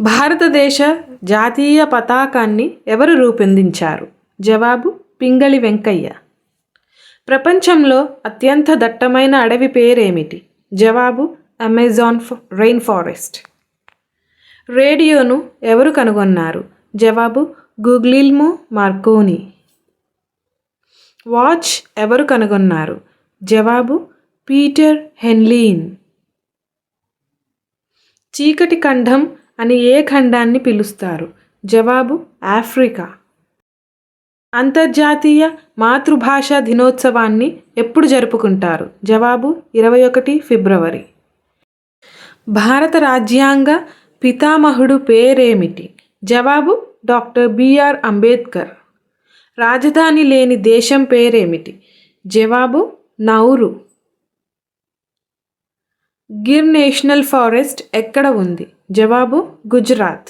భారతదేశ జాతీయ పతాకాన్ని ఎవరు రూపొందించారు? జవాబు పింగళి వెంకయ్య. ప్రపంచంలో అత్యంత దట్టమైన అడవి పేరేమిటి? జవాబు అమెజాన్ రెయిన్ ఫారెస్ట్. రేడియోను ఎవరు కనుగొన్నారు? జవాబు గుగ్లిల్మో మార్కోని. వాచ్ ఎవరు కనుగొన్నారు? జవాబు పీటర్ హెన్లీన్. చీకటి ఖండం అని ఏ ఖండాన్ని పిలుస్తారు? జవాబు ఆఫ్రికా. అంతర్జాతీయ మాతృభాష దినోత్సవాన్ని ఎప్పుడు జరుపుకుంటారు? జవాబు ఇరవై ఒకటి ఫిబ్రవరి. భారత రాజ్యాంగ పితామహుడు పేరేమిటి? జవాబు డాక్టర్ బిఆర్ అంబేద్కర్. రాజధాని లేని దేశం పేరేమిటి? జవాబు నౌరు. గిర్ నేషనల్ ఫారెస్ట్ ఎక్కడ ఉంది? జవాబు గుజరాత్.